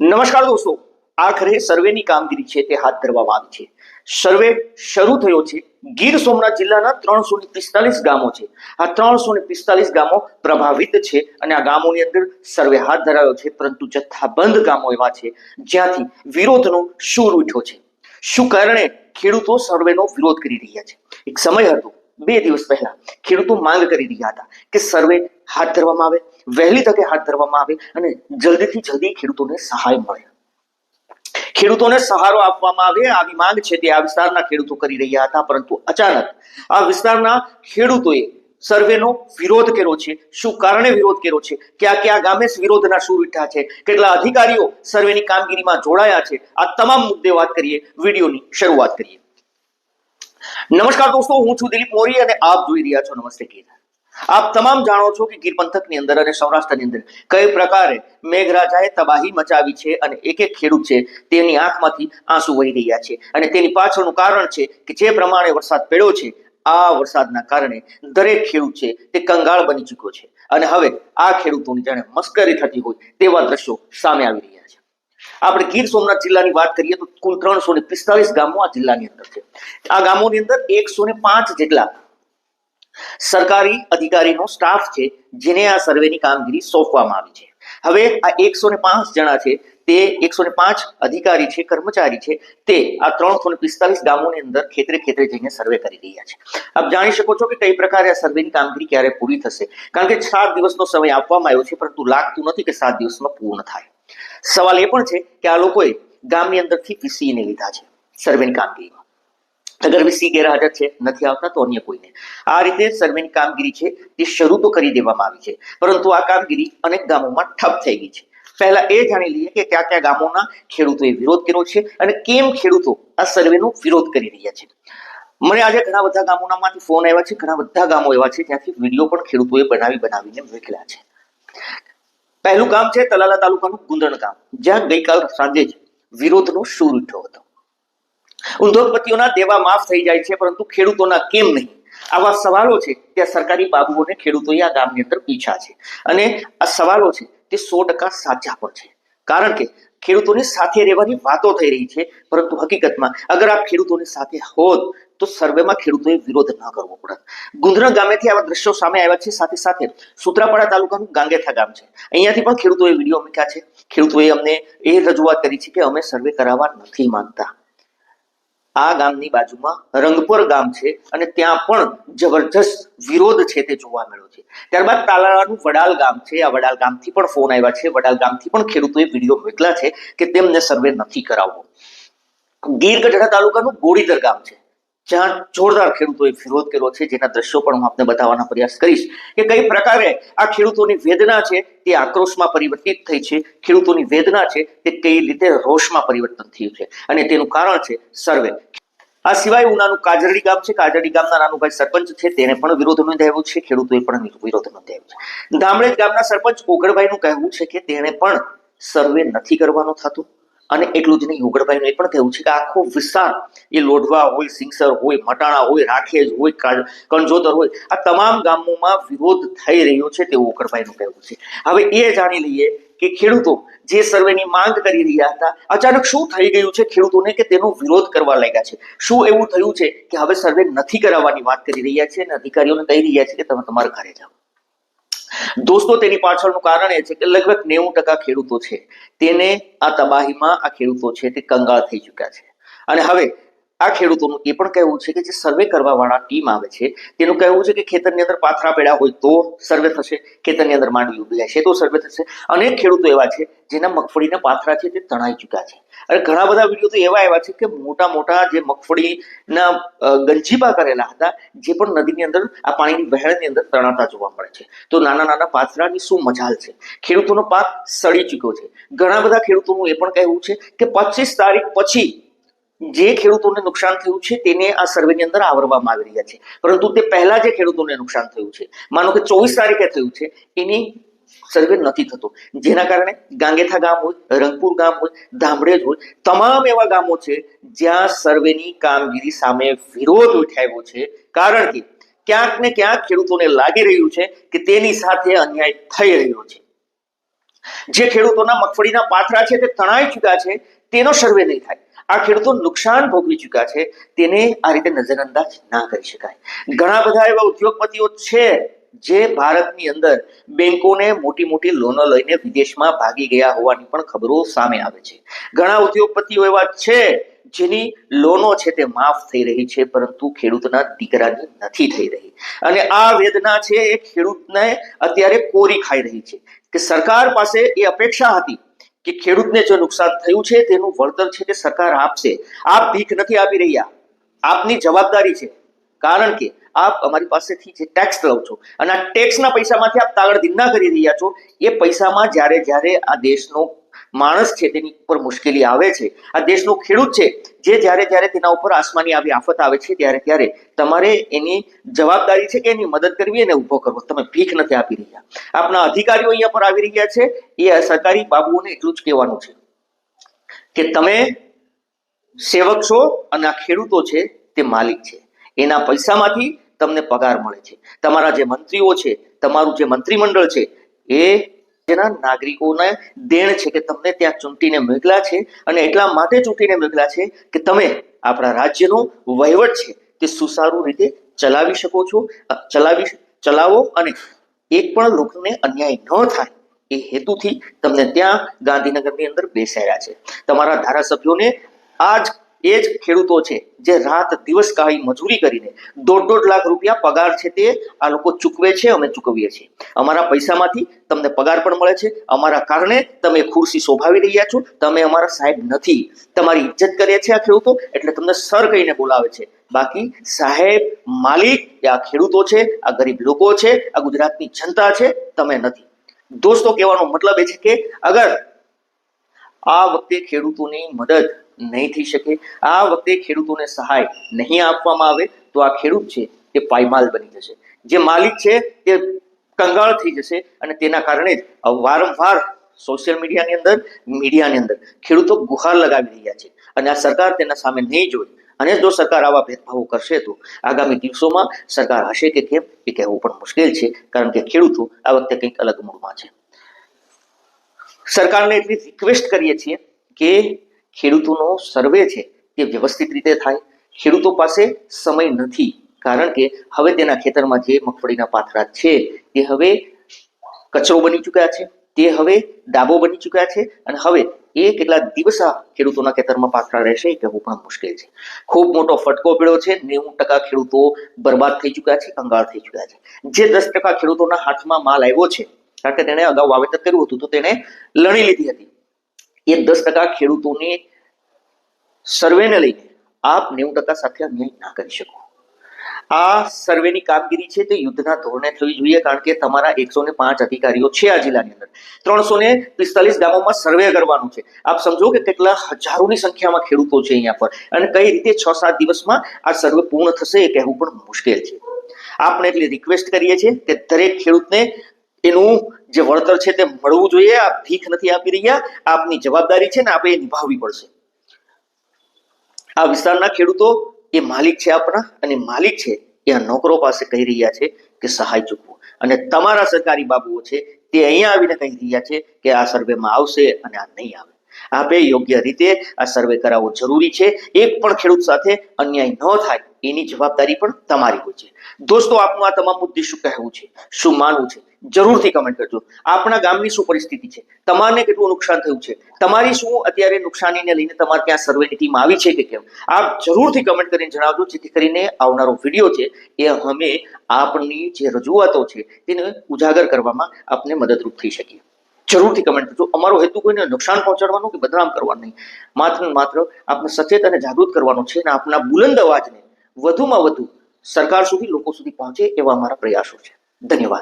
નમસ્કાર દોસ્તો. આખરે સર્વેની કામગીરી છે તે હાથ ધરવામાં આવી છે. સર્વે શરૂ થયો છે. ગીર સોમનાથ જિલ્લાના ત્રણસો ને પિસ્તાલીસ ગામો છે. આ ત્રણસો ને પિસ્તાલીસ ગામો પ્રભાવિત છે અને આ ગામોની અંદર સર્વે હાથ ધરાયો છે, પરંતુ જથ્થાબંધ ગામો એવા છે જ્યાંથી વિરોધનો સૂર ઉઠ્યો છે. શું કારણે ખેડૂતો સર્વેનો વિરોધ કરી રહ્યા છે? એક સમય હતો, બે દિવસ પહેલા ખેડૂતો માંગ કરી રહ્યા હતા કે સર્વે હાથ ધરવામાં આવે, વહેલી તકે હાથ ધરવામાં આવે અને જલ્દીથી જલ્દી ખેડૂતોને સહાય મળે. ખેડૂતોને સહારો આપવામાં આવે, આવી માંગ છે તે આ વિસ્તારના ખેડૂતો કરી રહ્યા હતા, પરંતુ અચાનક આ વિસ્તારના ખેડૂતોએ સર્વેનો વિરોધ કર્યો છે. શું કારણે વિરોધ કર્યો છે? ક્યાં ક્યાં ગામે વિરોધના સુર ઉઠ્યા છે? કેટલા અધિકારીઓ સર્વેની કામગીરીમાં જોડાયા છે? આ તમામ મુદ્દે વાત કરીએ, વિડીયોની શરૂઆત કરીએ. નમસ્કાર દોસ્તો, હું છું દિલીપ મોરી અને આપ જોઈ રહ્યા છો નમસ્તે ગીર આપ તમામ જાણો છો કે ગીર પંથકની અંદર અને સૌરાષ્ટ્રની અંદર કઈ પ્રકારે મેઘરાજાએ તબાહી મચાવી છે અને એક એક ખેડૂત છે તેની આંખમાંથી આંસુ વહી રહ્યા છે. અને તેની પાછળનું કારણ છે કે જે પ્રમાણે વરસાદ પડ્યો છે, આ વરસાદના કારણે દરેક ખેડૂત છે તે કંગાળ બની ચૂક્યો છે. અને હવે આ ખેડૂતોની જાણે મસ્કરી થતી હોય તેવા દ્રશ્યો સામે આવી રહ્યા છે. આપણે ગીર સોમનાથ જિલ્લાની વાત કરીએ તો કુલ ત્રણસો ને પિસ્તાલીસ ગામો આ જિલ્લાની અંદર છે. આ ગામોની અંદર એકસો ને પાંચ જેટલા સરકારી અધિકારીનો સ્ટાફ છે, જેને આ સર્વેની કામગીરી સોંપવામાં આવી છે. હવે આ એકસો પાંચ જણા છે, તે એકસો પાંચ અધિકારી છે, કર્મચારી છે, તે આ ત્રણસો પિસ્તાલીસ ગામોની અંદર ખેતરે ખેતરે જઈને સર્વે કરી રહ્યા છે. આપ જાણી શકો છો કે કઈ પ્રકારે આ સર્વેની કામગીરી ક્યારે પૂરી થશે? કારણ કે સાત દિવસનો સમય આપવામાં આવ્યો છે, પરંતુ લાગતું નથી કે સાત દિવસમાં પૂર્ણ થાય. સવાલ એ પણ છે કે આ લોકોએ ગામની અંદરથી પીસીને લીધા છે સર્વેની કામગીરીમાં. અગર વીસી ગેરહાજર છે, નથી આવતા, તો અન્ય કોઈને. આ રીતે સર્વેની કામગીરી છે, તે શરૂ તો કરી દેવામાં આવી છે, પરંતુ આ કામગીરી અનેક ગામોમાં ઠપ થઈ ગઈ છે. પહેલા એ જાણી લઈએ કે કયા કયા ગામોના ખેડૂતોએ વિરોધ કર્યો છે અને કેમ ખેડૂતો આ સર્વેનો વિરોધ કરી રહ્યા છે. મને આજે ઘણા બધા ગામોનામાંથી ફોન આવ્યા છે, ઘણા બધા ગામો એવા છે ત્યાંથી વીડિયો પણ ખેડૂતોએ બનાવી બનાવીને મોકલ્યા છે. પહેલું ગામ છે તલાલા તાલુકાનું ગુંદણ ગામ, જ્યાં ગઈકાલ સાંજે જ વિરોધનો સૂર ઉઠ્યો હતો. ઉદ્યોગપતિઓના દેવા માફ થઈ જાય છે, પરંતુ ખેડૂતોના કેમ નહીં? આવા સવાલો છે તે સરકારી બાબુઓને ખેડૂતોએ આ ગામની અંદર પીછા છે. અને આ સવાલો છે તે સો ટકા સાચા પણ છે. કારણ કે ખેડૂતોની સાથે રહેવાની વાતો થઈ રહી છે, પરંતુ હકીકતમાં અગર આપ ખેડૂતોની સાથે હોત, તો સર્વેમાં ખેડૂતોએ વિરોધ ન કરવો પડત ગુંદરા ગામેથી આવા દ્રશ્યો સામે આવ્યા છે. સાથે સાથે સુત્રાપાડા તાલુકાનું ગાંગેથા ગામ છે. અહીંયાથી પણ ખેડૂતોએ વીડિયો મૂક્યા છે. ખેડૂતોએ અમને એ રજૂઆત કરી છે કે અમે સર્વે કરાવવા નથી માંગતા. આ ગામની બાજુમાં રંગપર ગામ છે અને ત્યાં પણ જબરજસ્ત વિરોધ છે તે જોવા મળ્યો છે. ત્યારબાદ તાલાળાનું વડાલ ગામ છે. આ વડાલ ગામથી પણ ફોન આવ્યા છે. વડાલ ગામથી પણ ખેડૂતોએ વીડિયો મોકલા છે કે તેમને સર્વે નથી કરાવવો. ગીર ગઢડા તાલુકાનું ગોળીદર ગામ છે. જ્યાં જોરદાર ખેડૂતોએ વિરોધ કર્યો છે, જેના દ્રશ્યો પણ હું આપને બતાવવાનો પ્રયાસ કરીશ, કે કઈ પ્રકારે આ ખેડૂતોની વેદના છે તે આક્રોશમાં પરિવર્તિત થઈ છે, ખેડૂતોની વેદના છે તે કઈ રીતે રોષમાં પરિવર્તન થયું છે, અને તેનું કારણ છે સર્વે. આ સિવાય ઉનાનું કાજરડી ગામ છે, કાજરડી ગામના નાનુભાઈ સરપંચ છે, તેને પણ વિરોધ નોંધાવ્યો છે, ખેડૂતોએ પણ વિરોધ નોંધાવ્યો છે. ધામણેજ ગામના સરપંચ ઓગળભાઈનું કહેવું છે કે તેણે પણ સર્વે નથી કરવાનો થતો. અને એટલું જ નહીં, ઉગડભાઈનું એ પણ કહેવું છે કે આખો વિસ્તાર એ લોઢવા હોય, સિંગસર હોય, મટાણા હોય રાખેજ હોય કણજોદર હોય, આ તમામ ગામોમાં વિરોધ થઈ રહ્યો છે તેવું ઉગડભાઈનું કહેવું છે. હવે એ જાણી લઈએ કે ખેડૂતો જે સર્વેની માંગ કરી રહ્યા હતા, અચાનક શું થઈ ગયું છે ખેડૂતોને કે તેનો વિરોધ કરવા લાગ્યા છે? શું એવું થયું છે કે હવે સર્વે નથી કરાવવાની વાત કરી રહ્યા છે અને અધિકારીઓને કહી રહ્યા છે કે તમે તમારા ઘરે જાઓ? દોસ્તો, તેની પાછળનું કારણ એ છે કે લગભગ નેવું ટકા ખેડૂતો છે. તેને આ તબાહીમાં આ ખેડૂતો છે તે કંગાળ થઈ ચૂક્યા છે. અને હવે આ ખેડૂતોનું એ પણ કહેવું છે કે જે સર્વે કરવા વાળા ટીમ આવે છે, તેનું કહેવું છે કે ખેતરની અંદર પાથરા પડ્યા હોય તો સર્વે થશે, ખેતરની અંદર માંડવી ઊભી છે તો સર્વે થશે. અનેક ખેડૂતો એવા છે જેના મગફળીના પાથરા છે તે તણાઈ ચૂક્યા છે. અને ઘણા બધા વીડિયો તો એવા એવા છે કે મોટા મોટા જે મગફળીના ગંજીબા કરેલા હતા, જે પણ નદીની અંદર, આ પાણીની વહેણની અંદર તણાતા જોવા મળે છે. તો નાના નાના પાથરાની શું મજાલ છે? ખેડૂતોનો પાક સડી ચૂક્યો છે. ઘણા બધા ખેડૂતોનું એ પણ કહેવું છે કે પચીસ તારીખ પછી જે ખેડૂતોને નુકસાન થયું છે તેને આ સર્વેની અંદર આવરવામાં આવી રહ્યા છે. પરંતુ તે પહેલા જે ખેડૂતોને નુકસાન થયું છે, માનો કે ચોવીસ તારીખે થયું છે, એની સર્વે નથી થતો. જેના કારણે ગાંગેથા ગામ હોય, રંગપુર ગામ હોય, ધામડેજ હોય, તમામ એવા ગામો છે જ્યાં સર્વેની કામગીરી સામે વિરોધ ઉઠાવ્યો છે. કારણ કે ક્યાંક ને ક્યાંક ખેડૂતોને લાગી રહ્યું છે કે તેની સાથે અન્યાય થઈ રહ્યો છે. જે ખેડૂતોના મગફળીના પાથરા છે, તે તણાઈ ચૂક્યા છે, તેનો સર્વે નહીં થાય. આ ખેડૂતો નુકસાન ભોગવી ચૂક્યા છે, તેને આ રીતે નજરઅંદાજ ના કરી શકાય. ઘણા બધા એવા ઉદ્યોગપતિઓ છે જે ભારતની અંદર બેંકોને મોટી મોટી લોનો લઈને વિદેશમાં ભાગી ગયા હોવાની પણ ખબરો સામે આવે છે. ઘણા ઉદ્યોગપતિઓ એવા છે જેની લોનો છે તે માફ થઈ રહી છે, પરંતુ ખેડૂતના દીકરાની નથી થઈ રહી. અને આ વેદના છે એ ખેડૂતને અત્યારે કોરી ખાઈ રહી છે કે સરકાર પાસે એ અપેક્ષા હતી કે ખેડૂતને જો નુકસાન થયું છે, તેનું વળતર છે તે સરકાર આપશે? આપ ભીખ નથી આપી રહ્યા. આપની જવાબદારી છે. કારણ કે આપ અમારી પાસેથી જે ટેક્સ લો છો અને આ ટેક્સના પૈસામાંથી આપ તાગળ દિનના કરી રહ્યા છો, એ પૈસામાં જ્યારે જ્યારે આ દેશનો માણસ છે તેની ઉપર મુશ્કેલી આવે છે. આ દેશનો ખેડૂત છે, જે જ્યારે જ્યારે તેના ઉપર આસમાની આવી આફત આવે છે, ત્યારે ત્યારે તમારે એની જવાબદારી છે કે એની મદદ કરવી અને ઊભો કરવો. તમે ભીખ નથી આપી રહ્યા. આપના અધિકારીઓ અહીંયા પર આવી રહ્યા છે. એ સરકારી બાબુઓને એટલું જ કહેવાનું છે કે તમે સેવક છો અને આ ખેડૂતો છે તે માલિક છે. એના પૈસામાંથી તમને પગાર મળે છે. તમારા જે મંત્રીઓ છે, તમારું જે મંત્રીમંડળ છે, એ જેના નાગરિકોને દેણ છે કે તમને ત્યાં ચૂંટીને મોકલા છે અને એટલા માટે ચૂંટીને મોકલા છે કે તમે આપણા રાજ્યનો વહીવટ છે તે સુસારું રીતે ચલાવી શકો છો ચલાવી ચલાવો અને એક પણ લોકોને અન્યાય ન થાય એ હેતુથી તમને ત્યાં ગાંધીનગરની અંદર બેસાડ્યા છે. તમારા ધારાસભ્યોને આ જ એ જ ખેડૂતો છે જે રાત દિવસ કાઢી મજૂરી કરીને દોઢ દોઢ લાખ રૂપિયા પગાર છે તે આ લોકો ચૂકવે છે, અમે ચૂકવીએ છીએ. અમારા પૈસામાંથી તમને પગાર પણ મળે છે. અમારા કારણે તમે ખુરશી શોભાવી રહ્યા છો. તમે અમારા સાહેબ નથી. તમારી ઇજ્જત કરે છે આ ખેડૂતો, એટલે તમને સર કહીને બોલાવે છે. બાકી સાહેબ, માલિક એ આ ખેડૂતો છે, આ ગરીબ લોકો છે, આ ગુજરાતની જનતા છે, તમે નથી. દોસ્તો, કહેવાનો મતલબ એ છે કે અગર આ વખતે ખેડૂતોની મદદ નહીં થઈ શકે. આ વખતે ખેડૂતોને સહાય નહીં આપવામાં આવે તો આ ખેડૂત છે તે પાયમાલ બની જશે. જે માલિક છે તે કંગાળ થઈ જશે અને તેના કારણે જ વારંવાર સોશિયલ મીડિયાની અંદર મીડિયાની અંદર ખેડૂતો ગુહાર લગાવી રહ્યા છે. અને આ સરકાર તેના સામે નહીં જોઈ. અને જો સરકાર આવા ભેદભાવો કરશે તો આગામી દિવસોમાં સરકાર હશે કે કેમ એ કહેવું પણ મુશ્કેલ છે, કારણ કે ખેડૂતો આ વખતે કંઈક અલગ મૂડમાં છે. સરકારને એટલી રિક્વેસ્ટ કરીએ છીએ કે ખેડૂતોનો સર્વે છે તે વ્યવસ્થિત રીતે થાય. ખેડૂતો પાસે સમય નથી, કારણ કે હવે તેના ખેતરમાં જે મગફળીના પાથરા છે, તે હવે કચરો બની ચૂક્યા છે, તે હવે ડાબો બની ચૂક્યા છે અને હવે એ કેટલા દિવસ ખેડૂતોના ખેતરમાં પાથરા રહેશે એ કહેવું પણ મુશ્કેલ છે. ખૂબ મોટો ફટકો પડ્યો છે, નેવું ટકા ખેડૂતો બરબાદ થઈ ચૂક્યા છે કંગાળ થઈ ચૂક્યા છે. જે દસ ટકા ખેડૂતોના હાથમાં માલ આવ્યો છે, કારણ કે તેણે અગાઉ વાવેતર કર્યું હતું, તો તેણે લણી લીધી હતી. એ દસ ટકા ખેડૂતોને સર્વેને લઈને આપ નેવું ટકા સાથે અન્યાય ના કરી શકો. આ સર્વેની કામગીરી છે તે યુદ્ધના ધોરણે થવી જોઈએ કારણ કે તમારા એકસો ને પાંચ અધિકારીઓ છે આ જિલ્લાની અંદર. ત્રણસો ને પિસ્તાલીસ ગામોમાં સર્વે કરવાનું છે. આપ સમજો કે કેટલા હજારોની સંખ્યામાં ખેડૂતો છે અહીંયા પર. અને કઈ રીતે છ સાત દિવસમાં આ સર્વે પૂર્ણ થશે એ કહેવું પણ મુશ્કેલ છે. આપણે એટલી રિક્વેસ્ટ કરીએ છીએ કે દરેક ખેડૂતને એનું જે વળતર છે તે મળવું જોઈએ આ ભીખ નથી આપી રહ્યા, આપની જવાબદારી છે ને આપણે નિભાવવી પડશે. આ વિસ્તારના ખેડૂતો એ માલિક છે આપણા અને માલિક છે એ નોકરો પાસે કહી રહ્યા છે કે સહાય ચૂકવો. અને તમારા સરકારી બાબુઓ છે તે અહીંયા આવીને કહી રહ્યા છે કે આ સર્વેમાં આવશે અને આ નહીં આવે. આપે યોગ્ય રીતે આ સર્વે કરાવવો જરૂરી છે. એક પણ ખેડૂત સાથે અન્યાય ન થાય એની જવાબદારી પણ તમારી હોય છે. દોસ્તો, આપનું આ તમામ મુદ્દે શું કહેવું છે. શું માનવું છે? જરૂરથી કમેન્ટ કરજો. આપણા ગામની શું પરિસ્થિતિ છે? તમારને કેટલું નુકસાન થયું છે? તમારી શું અત્યારે નુકસાનીને લઈને તમારે ત્યાં સર્વેની ટીમ આવી છે કે કેમ? આપ જરૂરથી કમેન્ટ કરીને જણાવજો, જેથી કરીને આવનારો વીડિયો છે એ અમે આપની જે રજૂઆતો છે તેને ઉજાગર કરવામાં આપને મદદરૂપ થઈ શકીએ. જરૂરથી કમેન્ટ કરજો. અમારો હેતુ કોઈને નુકસાન પહોંચાડવાનો કે બદનામ કરવાનો નહીં. માત્ર માત્ર આપને સચેત અને જાગૃત કરવાનો છે અને આપના બુલંદ અવાજને વધુમાં વધુ સરકાર સુધી, લોકો સુધી પહોંચે એવા અમારા પ્રયાસો છે. ધન્યવાદ.